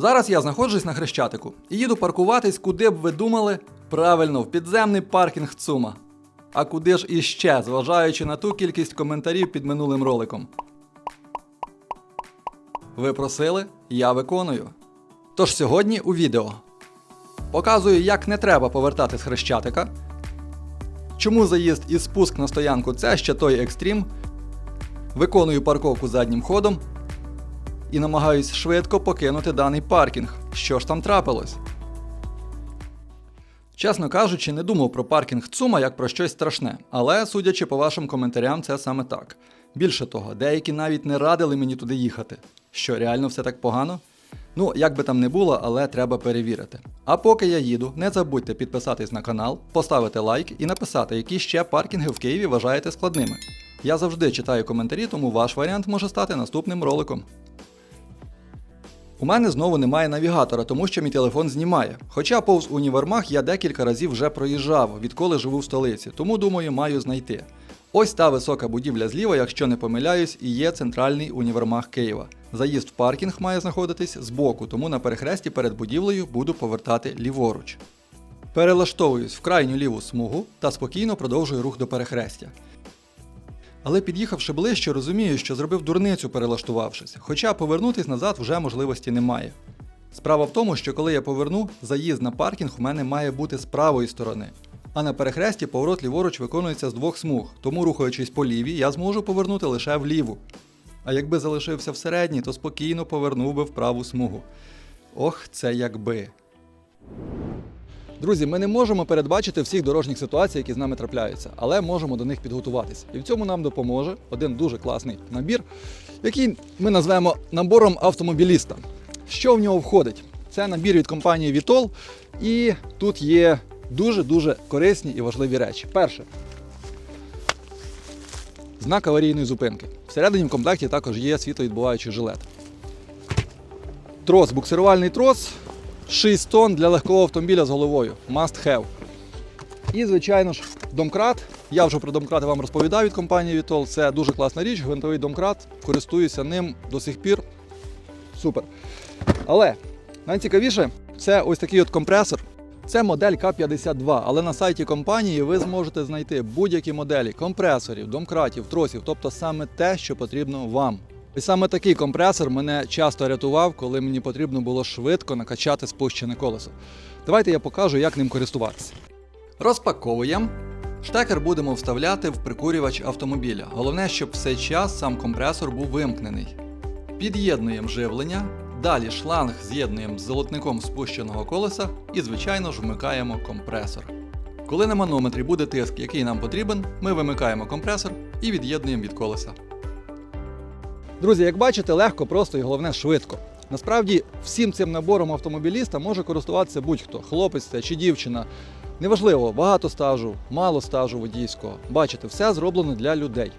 Зараз я знаходжусь на Хрещатику і їду паркуватись, куди б ви думали, правильно, в підземний паркінг ЦУМа. А куди ж іще, зважаючи на ту кількість коментарів під минулим роликом. Ви просили, я виконую. Тож сьогодні у відео показую, як не треба повертати з Хрещатика, чому заїзд і спуск на стоянку це ще той екстрім, виконую парковку заднім ходом і намагаюсь швидко покинути даний паркінг. Що ж там трапилось? Чесно кажучи, не думав про паркінг ЦУМа як про щось страшне, але судячи по вашим коментарям, це саме так. Більше того, деякі навіть не радили мені туди їхати. Що, реально все так погано? Ну, як би там не було, але треба перевірити. А поки я їду, не забудьте підписатись на канал, поставити лайк і написати, які ще паркінги в Києві вважаєте складними. Я завжди читаю коментарі, тому ваш варіант може стати наступним роликом. У мене знову немає навігатора, тому що мій телефон знімає. Хоча повз універмаг я декілька разів вже проїжджав, відколи живу в столиці, тому думаю, маю знайти. Ось та висока будівля зліва, якщо не помиляюсь, і є центральний універмаг Києва. Заїзд в паркінг має знаходитись збоку, тому на перехресті перед будівлею буду повертати ліворуч. Перелаштовуюсь в крайню ліву смугу та спокійно продовжую рух до перехрестя. Але під'їхавши ближче, розумію, що зробив дурницю перелаштувавшись, хоча повернутись назад вже можливості немає. Справа в тому, що коли я поверну, заїзд на паркінг у мене має бути з правої сторони. А на перехресті поворот ліворуч виконується з двох смуг, тому рухаючись по лівій, я зможу повернути лише вліву. А якби залишився всередній, то спокійно повернув би в праву смугу. Ох, це якби. Друзі, ми не можемо передбачити всіх дорожніх ситуацій, які з нами трапляються, але можемо до них підготуватися. І в цьому нам допоможе один дуже класний набір, який ми назвемо набором автомобіліста. Що в нього входить? Це набір від компанії Vitol, і тут є дуже-дуже корисні і важливі речі. Перше. Знак аварійної зупинки. Всередині в комплекті також є світловідбуваючий жилет. Трос, буксирувальний трос, 6 тонн для легкого автомобіля з головою. Must have. І, звичайно ж, домкрат. Я вже про домкрати вам розповідав від компанії Vitol. Це дуже класна річ, гвинтовий домкрат. Користуюся ним до сих пір. Супер. Але найцікавіше це ось такий от компресор. Це модель К52, але на сайті компанії ви зможете знайти будь-які моделі компресорів, домкратів, тросів, тобто саме те, що потрібно вам. І саме такий компресор мене часто рятував, коли мені потрібно було швидко накачати спущене колесо. Давайте я покажу, як ним користуватися. Розпаковуємо. Штекер будемо вставляти в прикурювач автомобіля. Головне, щоб все час сам компресор був вимкнений. Під'єднуємо живлення, далі шланг з'єднуємо з золотником спущеного колеса і, звичайно ж, вмикаємо компресор. Коли на манометрі буде тиск, який нам потрібен, ми вимикаємо компресор і від'єднуємо від колеса. Друзі, як бачите, легко, просто і головне швидко. Насправді, всім цим набором автомобіліста може користуватися будь-хто хлопець це чи дівчина. Неважливо, багато стажу, мало стажу водійського. Бачите, все зроблено для людей.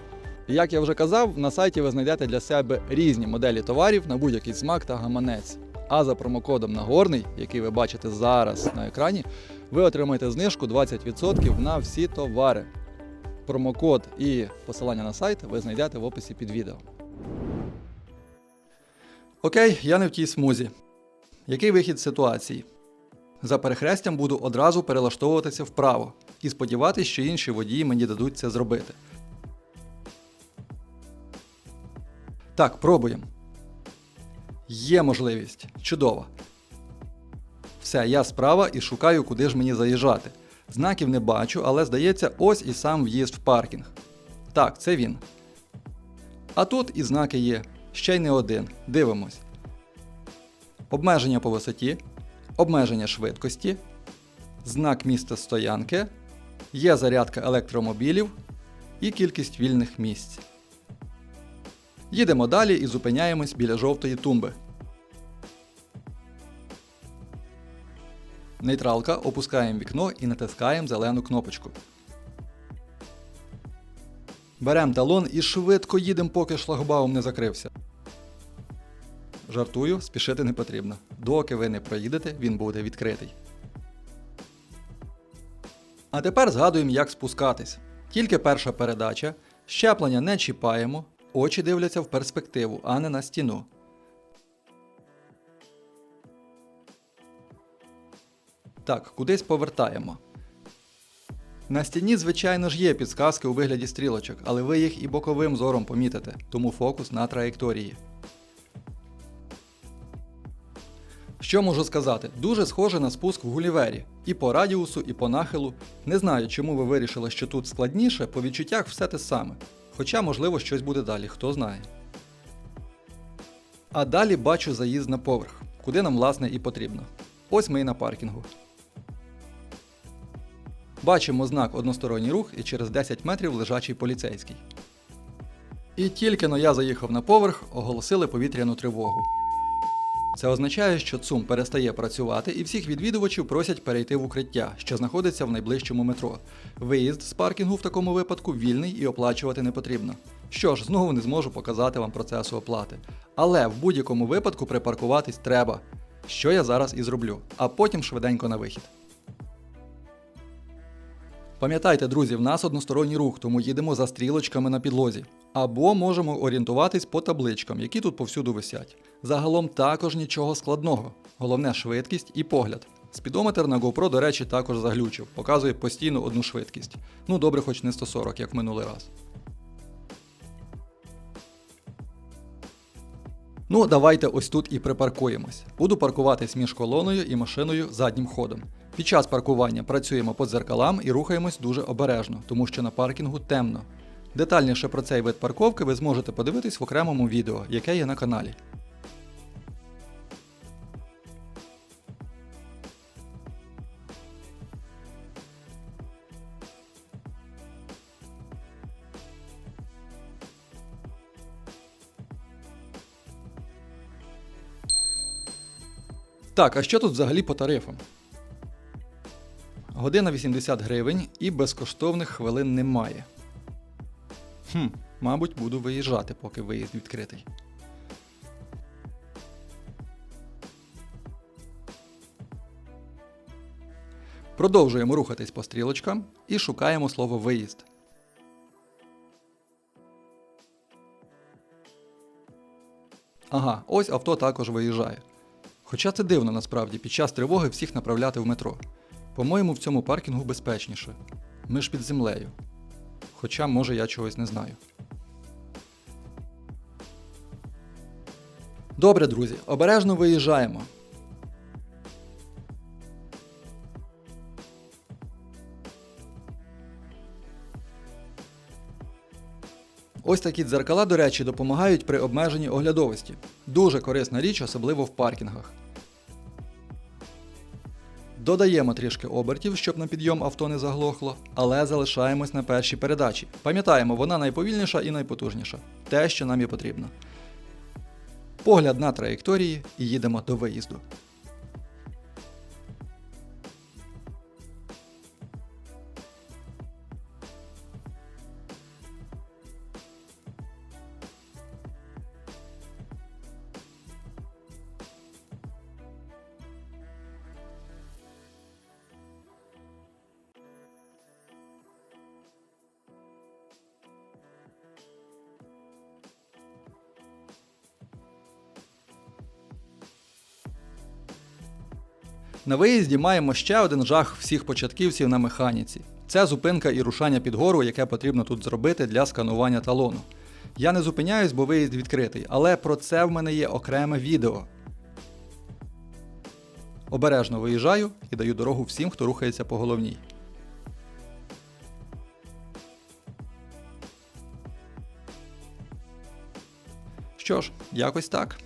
І як я вже казав, на сайті ви знайдете для себе різні моделі товарів на будь-який смак та гаманець. А за промокодом Нагорний, який ви бачите зараз на екрані, ви отримаєте знижку 20% на всі товари. Промокод і посилання на сайт ви знайдете в описі під відео. Окей, я не в тій смузі. Який вихід з ситуації? За перехрестям буду одразу перелаштовуватися вправо і сподіватися, що інші водії мені дадуть це зробити. Так, пробуємо. Є можливість. Чудово. Все, я справа і шукаю, куди ж мені заїжджати. Знаків не бачу, але здається, ось і сам в'їзд в паркінг. Так, це він. А тут і знаки є. Ще й не один. Дивимось. Обмеження по висоті, обмеження швидкості, знак місця стоянки, є зарядка електромобілів і кількість вільних місць. Їдемо далі і зупиняємось біля жовтої тумби. Нейтралка опускаємо вікно і натискаємо зелену кнопочку. Беремо талон і швидко їдемо, поки шлагбаум не закрився. Жартую, спішити не потрібно. Доки ви не проїдете, він буде відкритий. А тепер згадуємо, як спускатись. Тільки перша передача. Щеплення не чіпаємо, очі дивляться в перспективу, а не на стіну. Так, кудись повертаємо. На стіні, звичайно ж, є підсказки у вигляді стрілочок, але ви їх і боковим зором помітите, тому фокус на траєкторії. Що можу сказати? Дуже схоже на спуск в Гулівері. І по радіусу, і по нахилу. Не знаю, чому ви вирішили, що тут складніше, по відчуттях все те саме. Хоча, можливо, щось буде далі, хто знає. А далі бачу заїзд на поверх, куди нам власне і потрібно. Ось ми і на паркінгу. Бачимо знак односторонній рух і через 10 метрів лежачий поліцейський. І тільки но я заїхав на поверх, оголосили повітряну тривогу. Це означає, що ЦУМ перестає працювати і всіх відвідувачів просять перейти в укриття, що знаходиться в найближчому метро. Виїзд з паркінгу в такому випадку вільний і оплачувати не потрібно. Що ж, знову не зможу показати вам процесу оплати. Але в будь-якому випадку припаркуватись треба, що я зараз і зроблю, а потім швиденько на вихід. Пам'ятайте, друзі, в нас односторонній рух, тому їдемо за стрілочками на підлозі. Або можемо орієнтуватись по табличкам, які тут повсюду висять. Загалом також нічого складного. Головне швидкість і погляд. Спідометр на GoPro, до речі, також заглючив, показує постійно одну швидкість. Ну добре, хоч не 140, як минулий раз. Ну, давайте ось тут і припаркуємось. Буду паркуватись між колоною і машиною заднім ходом. Під час паркування працюємо по дзеркалам і рухаємось дуже обережно, тому що на паркінгу темно. Детальніше про цей вид парковки ви зможете подивитись в окремому відео, яке є на каналі. Так, а що тут взагалі по тарифам? Година 80 гривень і безкоштовних хвилин немає. Хм, мабуть, буду виїжджати, поки виїзд відкритий. Продовжуємо рухатись по стрілочкам і шукаємо слово виїзд. Ага, ось авто також виїжджає. Хоча це дивно насправді під час тривоги всіх направляти в метро. По-моєму, в цьому паркінгу безпечніше. Ми ж під землею. Хоча, може, я чогось не знаю. Добре, друзі, обережно виїжджаємо. Ось такі дзеркала, до речі, допомагають при обмеженні оглядовості. Дуже корисна річ, особливо в паркінгах. Додаємо трішки обертів, щоб на підйом авто не заглохло, але залишаємось на першій передачі. Пам'ятаємо, вона найповільніша і найпотужніша. Те, що нам і потрібно. Погляд на траєкторії і їдемо до виїзду. На виїзді маємо ще один жах всіх початківців на механіці. Це зупинка і рушання під гору, яке потрібно тут зробити для сканування талону. Я не зупиняюсь, бо виїзд відкритий, але про це в мене є окреме відео. Обережно виїжджаю і даю дорогу всім, хто рухається по головній. Що ж, якось так.